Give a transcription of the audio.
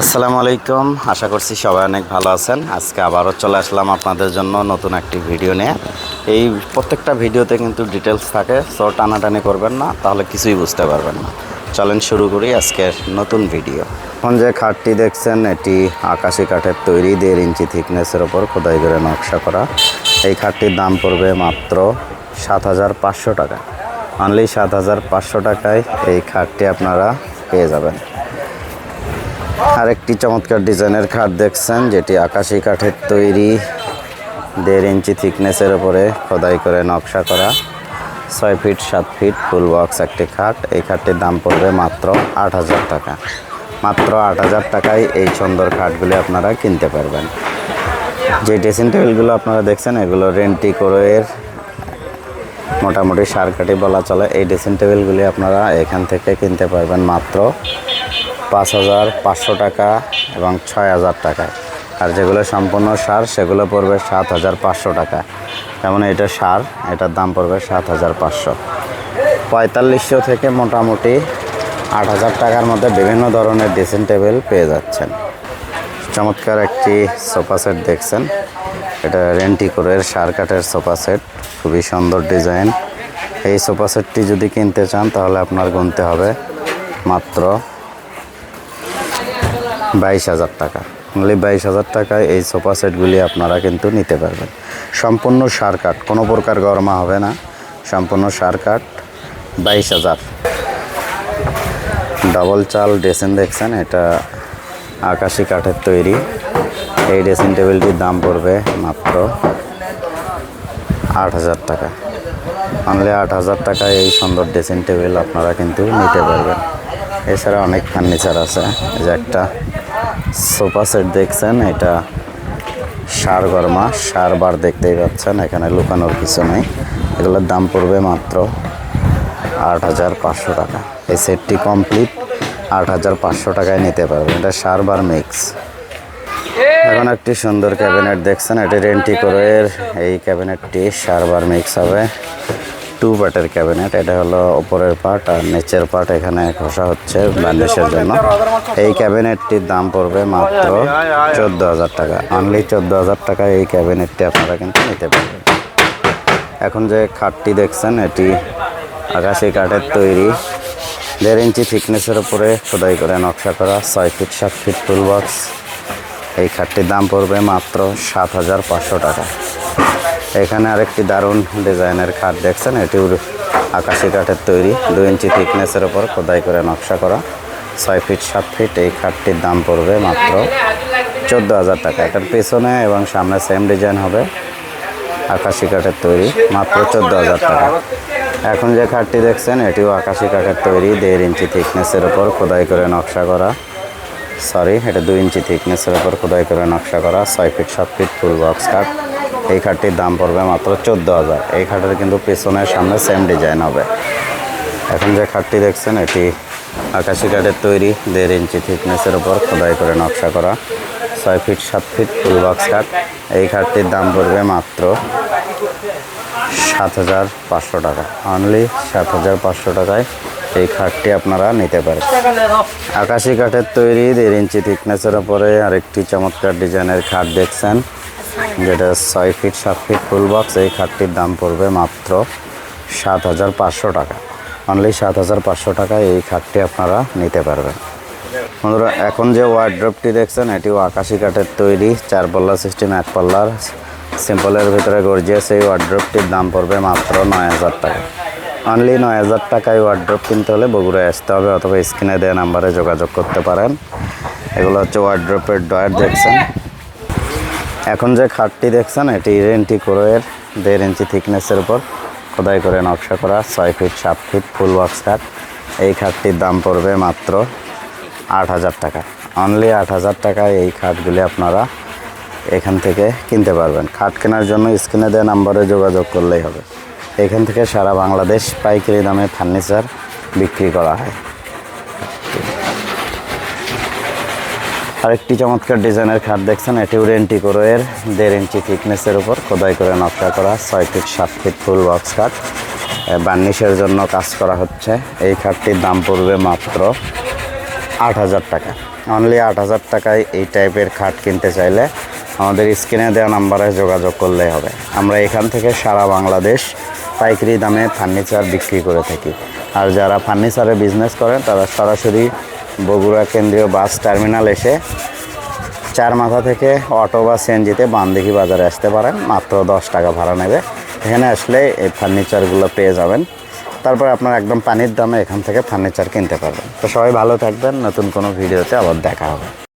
আসসালামু আলাইকুম। আশা করছি সবাই অনেক ভালো আছেন। আজকে আবারও চলে আসলাম আপনাদের জন্য নতুন একটি ভিডিও নিয়ে। এই প্রত্যেকটা ভিডিওতে কিন্তু ডিটেলস থাকে সো টানাটানি করবেন না, তাহলে কিছুই বুঝতে পারবেন না। চলেন শুরু করি আজকের নতুন ভিডিও। এখন যে খাটটি দেখছেন, এটি আকাশি কাঠের তৈরি, দেড় ইঞ্চি থিকনেসের ওপর খোদাই করে নকশা করা। এই খাটটির দাম পড়বে মাত্র সাত হাজার পাঁচশো টাকা। অনলি সাত হাজার পাঁচশো টাকায় এই খাটটি আপনারা পেয়ে যাবেন। আরেকটি চমৎকার ডিজাইনের খাট দেখছেন, যেটি আকাশি কাঠের তৈরি। দেড় ইঞ্চি থিকনেসের উপরে খোদাই করে নকশা করা। ছয় ফিট, সাত ফিট, ফুল বক্স একটি খাট। এই খাটটির দাম পড়বে মাত্র আট হাজার টাকা। মাত্র আট হাজার টাকায় এই সুন্দর খাটগুলি আপনারা কিনতে পারবেন। যে ড্রেসিং টেবিলগুলো আপনারা দেখছেন, এগুলো রেন্টি কোরের। মোটামুটি সারকাটি বলা চলে। এই ড্রেসিং টেবিলগুলি আপনারা এখান থেকে কিনতে পারবেন মাত্র পাঁচ হাজার পাঁচশো টাকা এবং ছয় হাজার টাকা। আর যেগুলো সম্পূর্ণ সার, সেগুলো পড়বে সাত হাজার পাঁচশো টাকা। যেমন এটা সার, এটার দাম পড়বে সাত হাজার পাঁচশো। পঁয়তাল্লিশশো থেকে মোটামুটি আট হাজার টাকার মধ্যে বিভিন্ন ধরনের ড্রেসিং টেবিল পেয়ে যাচ্ছেন। চমৎকার একটি সোফা সেট দেখছেন। এটা রেন্টিকোরের সার কাঠের সোফা সেট। খুবই সুন্দর ডিজাইন। এই সোফা সেটটি যদি কিনতে চান, তাহলে আপনার গুনতে হবে মাত্র বাইশ হাজার টাকা। অনলি বাইশ হাজার টাকায় এই সোফা সেটগুলি আপনারা কিন্তু নিতে পারবেন। সম্পূর্ণ সার কাঠ, কোনো প্রকার গরমা হবে না। সম্পূর্ণ সার কাঠ, বাইশ হাজার। ডাবল চাল ড্রেসিং দেখছেন, এটা আকাশি কাঠের তৈরি। এই ড্রেসিং টেবিলটির দাম পড়বে মাত্র আট হাজার টাকা। অনলি আট হাজার টাকায় এই সুন্দর ড্রেসিং টেবিল আপনারা কিন্তু নিতে পারবেন। এছাড়া অনেক ফার্নিচার আছে যে একটা সোফা সেট দেখছেন, এটা সার গরমা সার বার দেখতেই পাচ্ছেন, এখানে লুকানোর কিছু নেই। এগুলোর দাম পড়বে মাত্র আট হাজার পাঁচশো টাকা। এই সেটটি কমপ্লিট, আট হাজার পাঁচশো টাকায় নিতে পারবেন। এটা সার বার মিক্স। এখন একটি সুন্দর ক্যাবিনেট দেখছেন, এটি রেন্টি করে এই ক্যাবিনেটটি সারবার মিক্স হবে। টু পার্টের ক্যাবিনেট এটা হলো ওপরের পার্ট আর নিচের পার্ট এখানে ঘষা হচ্ছে বার্নিশের জন্য। এই ক্যাবিনেটটির দাম পড়বে মাত্র চোদ্দ হাজার টাকা। অনলি চোদ্দ হাজার টাকায় এই ক্যাবিনেটটি আপনারা কিন্তু নিতে পারবেন। এখন যে খাটটি দেখছেন, এটি আকাশি কাঠের তৈরি। দেড় ইঞ্চি থিকনেসের উপরে খোদাই করে নকশা করা, ছয় ফিট সাত ফিট টুল বক্স এই খাটটির দাম পড়বে মাত্র সাত হাজার পাঁচশো টাকা। এখানে আরেকটি দারুণ ডিজাইনের খাট দেখছেন এটিও আকাশি কাঠের তৈরি। দু ইঞ্চি থিকনেসের ওপর খোদাই করে নকশা করা। ছয় ফিট, সাত ফিট, এই খাটটির দাম পড়বে মাত্র চোদ্দ হাজার টাকা। এটার পেছনে এবং সামনে সেম ডিজাইন হবে আকাশি কাঠের তৈরি, মাত্র চোদ্দ হাজার টাকা। এখন যে খাটটি দেখছেন, এটিও আকাশি কাঠের তৈরি, দেড় ইঞ্চি থিকনেসের ওপর খোদাই করে নকশা করা। সরি এটা দুই ইঞ্চি থিকনেসের ওপর খোদাই করে নকশা করা, ছয় ফিট, সাত ফিট ফুল বক্স কাঠ এই খাটটির দাম পড়বে মাত্র চোদ্দ হাজার। এই খাটের কিন্তু পেছনের সামনে সেম ডিজাইন হবে। এখন যে খাটটি দেখছেন, এটি আকাশি কাঠের তৈরি, দেড় ইঞ্চি থিকনেসের ওপর খোদাই করে নকশা করা, ছয় ফিট সাত ফিট ফুল বক্স খাট। এই খাটটির দাম পড়বে মাত্র সাত হাজার পাঁচশো টাকা। অনলি সাত হাজার পাঁচশো টাকায় এই খাটটি আপনারা নিতে পারেন। আকাশি কাঠের তৈরি, দেড় ইঞ্চি থিকনেসের ওপরে আরেকটি চমৎকার ডিজাইনের খাট দেখছেন। যেটা ছয় ফিট সাত ফিট ফুল বক্স এই খাটটির দাম পড়বে মাত্র সাত হাজার পাঁচশো টাকা। অনলি সাত হাজার পাঁচশো টাকায় এই খাটটি আপনারা নিতে পারবেন। বন্ধুরা, এখন যে ওয়ার্ড্রপটি দেখছেন, এটিও আকাশি কাঠের তৈরি চার পাল্লা সিস্টেম এক পাল্লার সিম্পলের ভিতরে গর্জিয়াস এই ওয়ার্ড্রপটির দাম পড়বে মাত্র নয় হাজার টাকা। অনলি নয় হাজার টাকায় ওয়ার্ড্রপ কিনতে হলে বগুড়ায় আসতে হবে অথবা স্ক্রিনে দেওয়া নাম্বারে যোগাযোগ করতে পারেন। এগুলো হচ্ছে ওয়ার্ড্রপের ডয়ার দেখছেন? এখন যে খাটটি দেখছেন, এটি রেন্টি কোরোয়ের দেড় ইঞ্চি থিকনেসের উপর। খোদাই করে নকশা করা, ছয় ফিট, সাত ফিট, ফুল বক্স খাট। এই খাটটির দাম পড়বে মাত্র আট হাজার টাকা। অনলি আট হাজার টাকায় এই খাটগুলি আপনারা এখান থেকে কিনতে পারবেন। খাট কেনার জন্য স্ক্রিনে দেওয়া নাম্বারে যোগাযোগ করলেই হবে। এখান থেকে সারা বাংলাদেশ পাইকারি দামে ফার্নিচার বিক্রি করা হয়। আরেকটি চমৎকার ডিজাইনের খাট দেখছেন এটিও রেন্টি কোরোয়ের দেড় ইঞ্চি থিকনেসের উপর, খোদাই করে নকশা করা, ছয় ফিট, সাত ফিট ফুল বক্স খাট। বার্নিশের জন্য কাজ করা হচ্ছে। এই খাটটির দাম পড়বে মাত্র আট হাজার টাকা। অনলি আট হাজার টাকায় এই টাইপের খাট কিনতে চাইলে আমাদের স্ক্রিনে দেওয়া নাম্বারে যোগাযোগ করলেই হবে। আমরা এখান থেকে সারা বাংলাদেশ পাইকারি দামে ফার্নিচার বিক্রি করে থাকি। আর যারা ফার্নিচারে বিজনেস করেন, তারা সরাসরি বগুড়া কেন্দ্রীয় বাস টার্মিনাল এসে চার মাথা থেকে অটো বা সিএনজিতে বান্দিকি বাজারে আসতে পারেন। মাত্র দশ টাকা ভাড়া নেবে। এখানে আসলে এই ফার্নিচারগুলো পেয়ে যাবেন। তারপর আপনার একদম পানির দামে এখান থেকে ফার্নিচার কিনতে পারবেন। তো সবাই ভালো থাকবেন। নতুন কোনো ভিডিওতে আবার দেখা হবে।